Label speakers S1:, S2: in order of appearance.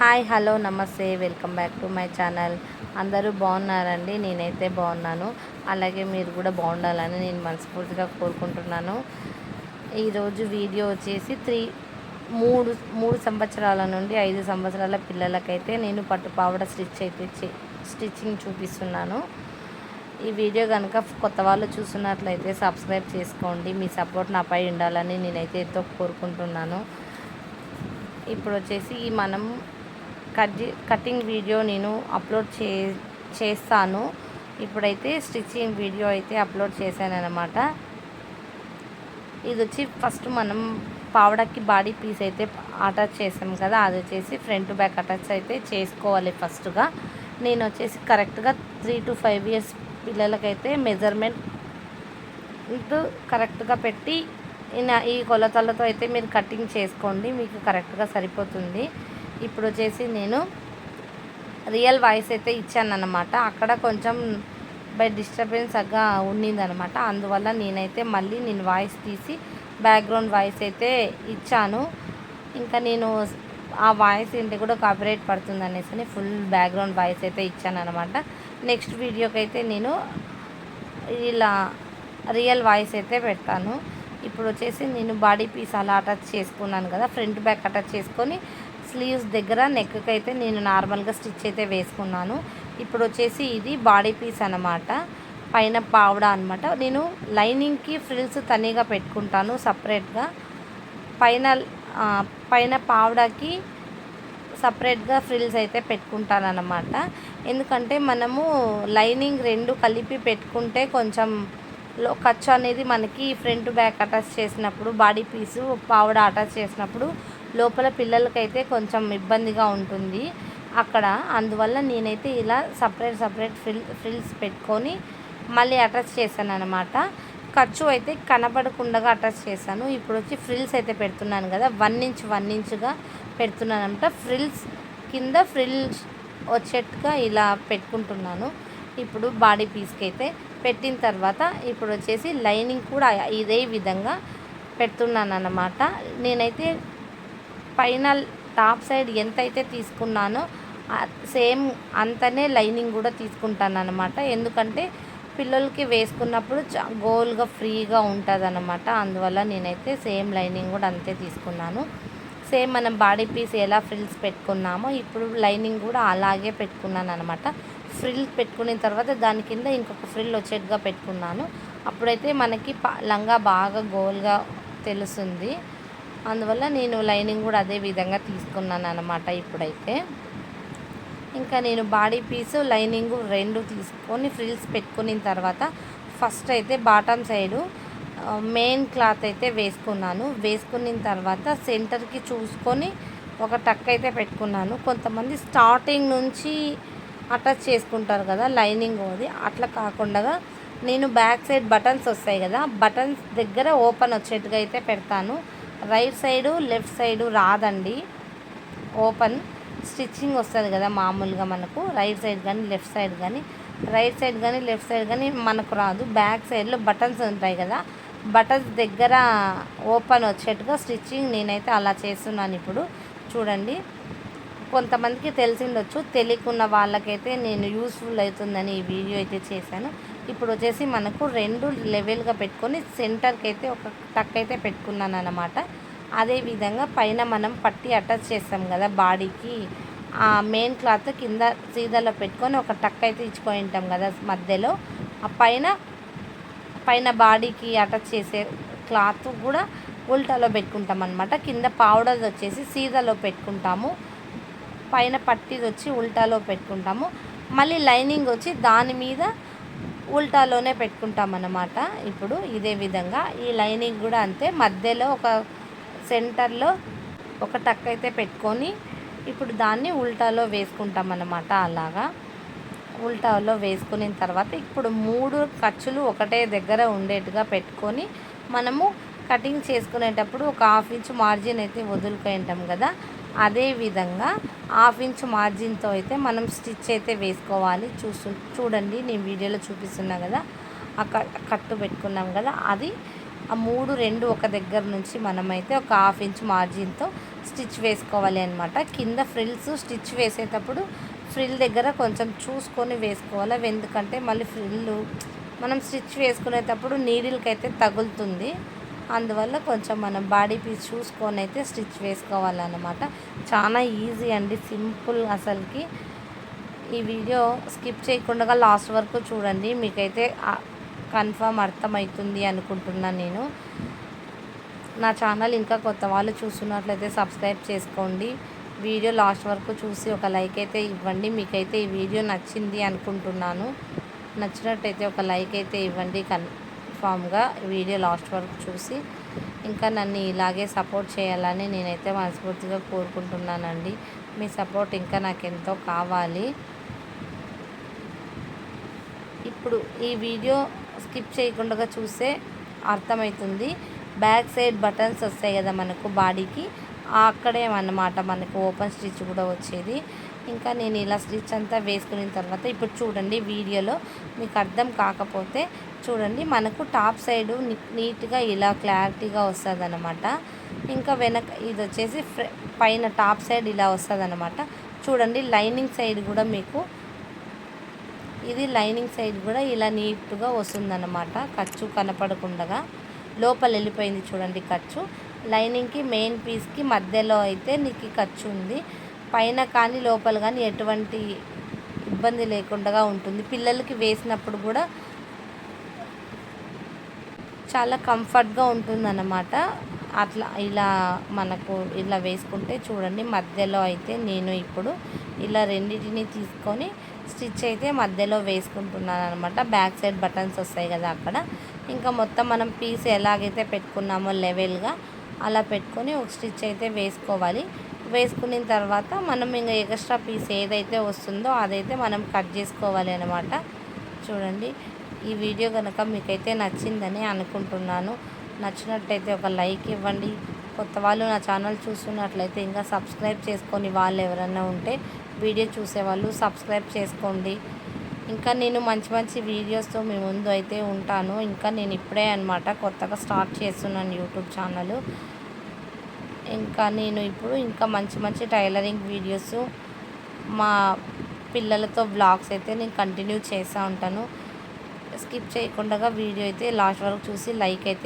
S1: Hi hello నమస్తే welcome back to my channel. అందరూ బాగున్నారండి? నేనైతే బాగున్నాను. అలాగే మీరు కూడా బాగుండాలని నేను మనస్ఫూర్తిగా కోరుకుంటున్నాను. ఈరోజు వీడియో వచ్చేసి త్రీ మూడు మూడు సంవత్సరాల నుండి ఐదు సంవత్సరాల పిల్లలకైతే నేను పట్టు పావడ స్టిచ్ అయితే స్టిచ్చింగ్ చూపిస్తున్నాను. ఈ వీడియో కనుక కొత్త వాళ్ళు చూస్తున్నట్లయితే సబ్స్క్రైబ్ చేసుకోండి. మీ సపోర్ట్ నాపై ఉండాలని నేనైతే ఎంతో కోరుకుంటున్నాను. ఇప్పుడు వచ్చేసి ఈ మనం కట్ కటింగ్ వీడియో నేను అప్లోడ్ చే చేస్తాను. ఇప్పుడైతే స్టిచ్చింగ్ వీడియో అయితే అప్లోడ్ చేశాను అనమాట ఇది వచ్చి ఫస్ట్ మనం పావడకి బాడీ పీస్ అయితే అటాచ్ చేసాం కదా అది వచ్చేసి ఫ్రంట్ బ్యాక్ అటాచ్ అయితే చేసుకోవాలి ఫస్ట్గా. నేను వచ్చేసి కరెక్ట్గా త్రీ టు ఫైవ్ ఇయర్స్ పిల్లలకైతే మెజర్మెంట్ కరెక్ట్గా పెట్టి ఈ కొలతలతో అయితే మీరు కటింగ్ చేసుకోండి మీకు కరెక్ట్గా సరిపోతుంది. ఇప్పుడు వచ్చేసి నేను రియల్ వాయిస్ అయితే ఇచ్చాను అనమాట అక్కడ కొంచెం బై డిస్టర్బెన్స్ అగ్గా ఉన్నిందనమాట అందువల్ల నేనైతే మళ్ళీ నేను వాయిస్ తీసి బ్యాక్గ్రౌండ్ వాయిస్ అయితే ఇచ్చాను. ఇంకా నేను ఆ వాయిస్ ఏంటి కూడా కాపీరైట్ పడుతుంది అనేసి ఫుల్ బ్యాక్గ్రౌండ్ వాయిస్ అయితే ఇచ్చాను అనమాట నెక్స్ట్ వీడియోకి అయితే నేను ఇలా రియల్ వాయిస్ అయితే పెడతాను. ఇప్పుడు వచ్చేసి నేను బాడీ పీస్ అలా అటాచ్ చేసుకున్నాను కదా ఫ్రంట్ బ్యాక్ అటాచ్ చేసుకొని స్లీవ్స్ దగ్గర నెక్కి అయితే నేను నార్మల్గా స్టిచ్ అయితే వేసుకున్నాను. ఇప్పుడు వచ్చేసి ఇది బాడీ పీస్ అనమాట పైన పావడ అనమాట నేను లైనింగ్కి ఫ్రిల్స్ తనీగా పెట్టుకుంటాను సపరేట్గా. పైన పైన పావడకి సపరేట్గా ఫ్రిల్స్ అయితే పెట్టుకుంటానమాట ఎందుకంటే మనము లైనింగ్ రెండు కలిపి పెట్టుకుంటే కొంచెం లో ఖర్చు అనేది మనకి ఫ్రంట్ బ్యాక్ అటాచ్ చేసినప్పుడు బాడీ పీసు పావడ అటాచ్ చేసినప్పుడు లోపల పిల్లలకైతే కొంచెం ఇబ్బందిగా ఉంటుంది అక్కడ. అందువల్ల నేనైతే ఇలా సపరేట్ సపరేట్ ఫ్రిల్ ఫ్రిల్స్ పెట్టుకొని మళ్ళీ అటాచ్ చేశాను అనమాట ఖర్చు అయితే కనపడకుండా అటాచ్ చేశాను. ఇప్పుడు వచ్చి ఫ్రిల్స్ అయితే పెడుతున్నాను కదా వన్ ఇంచ్ వన్ ఇంచుగా పెడుతున్నాను అనమాట ఫ్రిల్స్ కింద ఫ్రిల్స్ వచ్చేట్టుగా ఇలా పెట్టుకుంటున్నాను. ఇప్పుడు బాడీ పీస్కి అయితే పెట్టిన తర్వాత ఇప్పుడు వచ్చేసి లైనింగ్ కూడా ఇదే విధంగా పెడుతున్నాను అన్నమాట నేనైతే పైన టాప్ సైడ్ ఎంత అయితే తీసుకున్నానో సేమ్ అంతనే లైనింగ్ కూడా తీసుకుంటాను అనమాట ఎందుకంటే పిల్లలకి వేసుకున్నప్పుడు చా గోల్గా ఫ్రీగా ఉంటుంది అనమాట అందువల్ల నేనైతే సేమ్ లైనింగ్ కూడా అంతే తీసుకున్నాను. సేమ్ మనం బాడీ పీస్ ఎలా ఫ్రిల్స్ పెట్టుకున్నామో ఇప్పుడు లైనింగ్ కూడా అలాగే పెట్టుకున్నాను అనమాట ఫ్రిల్ పెట్టుకున్న తర్వాత దాని కింద ఇంకొక ఫ్రిల్ వచ్చేట్టుగా పెట్టుకున్నాను. అప్పుడైతే మనకి ప- లంగా బాగా గోల్గా తెలుస్తుంది. అందువల్ల నేను లైనింగ్ కూడా అదే విధంగా తీసుకున్నాను అనమాట ఇప్పుడైతే. ఇంకా నేను బాడీ పీసు లైనింగ్ రెండు తీసుకొని ఫ్రిల్స్ పెట్టుకున్న తర్వాత ఫస్ట్ అయితే బాటమ్ సైడు మెయిన్ క్లాత్ అయితే వేసుకున్నాను. వేసుకున్న తర్వాత సెంటర్కి చూసుకొని ఒక టక్ అయితే పెట్టుకున్నాను. కొంతమంది స్టార్టింగ్ నుంచి అటాచ్ చేసుకుంటారు కదా లైనింగ్ అది. అట్లా కాకుండా నేను బ్యాక్ సైడ్ బటన్స్ వస్తాయి కదా బటన్స్ దగ్గర ఓపెన్ వచ్చేట్టుగా అయితే పెడతాను. రైట్ సైడు లెఫ్ట్ సైడు రాదండి. ఓపెన్. స్టిచ్చింగ్ వస్తుంది కదా మామూలుగా మనకు రైట్ సైడ్ కానీ లెఫ్ట్ సైడ్ కానీ రైట్ సైడ్ కానీ లెఫ్ట్ సైడ్ కానీ మనకు రాదు. బ్యాక్ సైడ్లో బటన్స్ ఉంటాయి కదా బటన్స్ దగ్గర ఓపెన్ వచ్చేట్టుగా స్టిచ్చింగ్ నేనైతే అలా చేస్తున్నాను ఇప్పుడు. చూడండి. కొంతమందికి తెలిసిండొచ్చు తెలియకున్న వాళ్ళకైతే నేను యూస్ఫుల్ అవుతుందని ఈ వీడియో అయితే చేశాను. ఇప్పుడు వచ్చేసి మనకు రెండు లెవెల్గా పెట్టుకొని సెంటర్కి అయితే ఒక టక్ అయితే పెట్టుకున్నాను అనమాట అదేవిధంగా పైన మనం పట్టి అటాచ్ చేస్తాం కదా బాడీకి ఆ మెయిన్ క్లాత్ కింద సీదాలో పెట్టుకొని ఒక టక్ అయితే ఇచ్చుకొని ఉంటాం కదా మధ్యలో. ఆ పైన పైన బాడీకి అటాచ్ చేసే క్లాత్ కూడా ఉల్టాలో పెట్టుకుంటాం అనమాట కింద పౌడర్ వచ్చేసి సీదాలో పెట్టుకుంటాము. పైన పట్టీది వచ్చి ఉల్టాలో పెట్టుకుంటాము. మళ్ళీ లైనింగ్ వచ్చి దాని మీద ఉల్టాలోనే పెట్టుకుంటాం అన్నమాట ఇప్పుడు ఇదే విధంగా ఈ లైనింగ్ కూడా అంతే. మధ్యలో ఒక సెంటర్లో ఒక టక్ అయితే పెట్టుకొని ఇప్పుడు దాన్ని ఉల్టాలో వేసుకుంటాం అన్నమాట అలాగా. ఉల్టాలో వేసుకున్న తర్వాత ఇప్పుడు మూడు ఖర్చులు ఒకటే దగ్గర ఉండేట్టుగా పెట్టుకొని మనము కటింగ్ చేసుకునేటప్పుడు ఒక హాఫ్ ఇంచ్ మార్జిన్ అయితే వదులుకుంటాం కదా. అదే విధంగా హాఫ్ ఇంచ్ మార్జిన్తో అయితే మనం స్టిచ్ అయితే వేసుకోవాలి. చూసు చూడండి నేను వీడియోలో చూపిస్తున్నా కదా ఆ కట్టు పెట్టుకున్నాం కదా అది ఆ మూడు రెండు ఒక దగ్గర నుంచి మనమైతే ఒక హాఫ్ ఇంచ్ మార్జిన్తో స్టిచ్ వేసుకోవాలి అనమాట కింద ఫ్రిల్స్ స్టిచ్ వేసేటప్పుడు ఫ్రిల్ దగ్గర కొంచెం చూసుకొని వేసుకోవాలి. ఎందుకంటే మళ్ళీ ఫ్రిల్లు మనం స్టిచ్ వేసుకునేటప్పుడు నీడిల్కి అయితే తగులుతుంది. అందువల్ల కొంచెం మనం బాడీ పీస్ చూసుకొని అయితే స్టిచ్ వేసుకోవాలన్నమాట. చాలా ఈజీ అండి సింపుల్ అసలుకి. ఈ వీడియో స్కిప్ చేయకుండా లాస్ట్ వరకు చూడండి మీకైతే కన్ఫర్మ్ అర్థమవుతుంది అనుకుంటున్నాను నేను. నా ఛానల్ ఇంకా కొత్త వాళ్ళు చూస్తున్నట్లయితే సబ్స్క్రైబ్ చేసుకోండి. వీడియో లాస్ట్ వరకు చూసి ఒక లైక్ అయితే ఇవ్వండి మీకైతే ఈ వీడియో నచ్చింది అనుకుంటున్నాను. నచ్చినట్టయితే ఒక లైక్ అయితే ఇవ్వండి కన్ ప్లాట్ఫామ్గా వీడియో లాస్ట్ వరకు చూసి ఇంకా నన్ను ఇలాగే సపోర్ట్ చేయాలని నేనైతే మనస్ఫూర్తిగా కోరుకుంటున్నానండి. మీ సపోర్ట్ ఇంకా నాకు ఎంతో కావాలి. ఇప్పుడు ఈ వీడియో స్కిప్ చేయకుండా చూస్తే అర్థమవుతుంది. బ్యాక్ సైడ్ బటన్స్ వస్తాయి కదా మనకు బాడీకి. అక్కడే అన్నమాట మనకు ఓపెన్ స్టిచ్ కూడా వచ్చేది. ఇంకా నేను ఇలా స్టిచ్ అంతా వేసుకున్న తర్వాత ఇప్పుడు చూడండి వీడియోలో మీకు అర్థం కాకపోతే చూడండి మనకు టాప్ సైడు నీట్గా ఇలా క్లారిటీగా వస్తుంది అనమాట ఇంకా వెనక ఇది వచ్చేసి పైన టాప్ సైడ్ ఇలా వస్తుంది అనమాట చూడండి లైనింగ్ సైడ్ కూడా మీకు ఇది లైనింగ్ సైడ్ కూడా ఇలా నీట్గా వస్తుందన్నమాట. ఖర్చు కనపడకుండా లోపల వెళ్ళిపోయింది చూడండి ఖర్చు. లైనింగ్కి మెయిన్ పీస్కి మధ్యలో అయితే నీకు ఖర్చు ఉంది. పైన కానీ లోపల కానీ ఎటువంటి ఇబ్బంది లేకుండా ఉంటుంది. పిల్లలకి వేసినప్పుడు కూడా చాలా కంఫర్ట్గా ఉంటుందన్నమాట. అట్లా ఇలా మనకు ఇలా వేసుకుంటే చూడండి మధ్యలో అయితే నేను ఇప్పుడు ఇలా రెండింటిని తీసుకొని స్టిచ్ అయితే మధ్యలో వేసుకుంటున్నాను అనమాట బ్యాక్ సైడ్ బటన్స్ వస్తాయి కదా అక్కడ. ఇంకా మొత్తం మనం పీస్ ఎలాగైతే పెట్టుకున్నామో లెవెల్గా అలా పెట్టుకొని ఒక స్టిచ్ అయితే వేసుకోవాలి. వేసుకున్న తర్వాత మనం ఇంకా ఎక్స్ట్రా పీస్ ఏదైతే వస్తుందో అదైతే మనం కట్ చేసుకోవాలి అనమాట చూడండి ఈ వీడియో కనుక మీకైతే నచ్చిందని అనుకుంటున్నాను. నచ్చినట్టయితే ఒక లైక్ ఇవ్వండి. కొత్త వాళ్ళు నా ఛానల్ చూస్తున్నట్లయితే ఇంకా సబ్స్క్రైబ్ చేసుకొని వాళ్ళు ఎవరైనా ఉంటే వీడియో చూసేవాళ్ళు సబ్స్క్రైబ్ చేసుకోండి. ఇంకా నేను మంచి మంచి వీడియోస్తో మీ ముందు అయితే ఉంటాను. ఇంకా నేను ఇప్పుడే అనమాట కొత్తగా స్టార్ట్ చేస్తున్నాను యూట్యూబ్ ఛానల్. ఇంకా నేను ఇప్పుడు ఇంకా మంచి మంచి టైలరింగ్ వీడియోస్ మా పిల్లలతో బ్లాగ్స్ అయితే నేను కంటిన్యూ చేస్తూ ఉంటాను. స్కిప్ చేయకుండా వీడియో అయితే లాస్ట్ వరకు చూసి లైక్ అయితే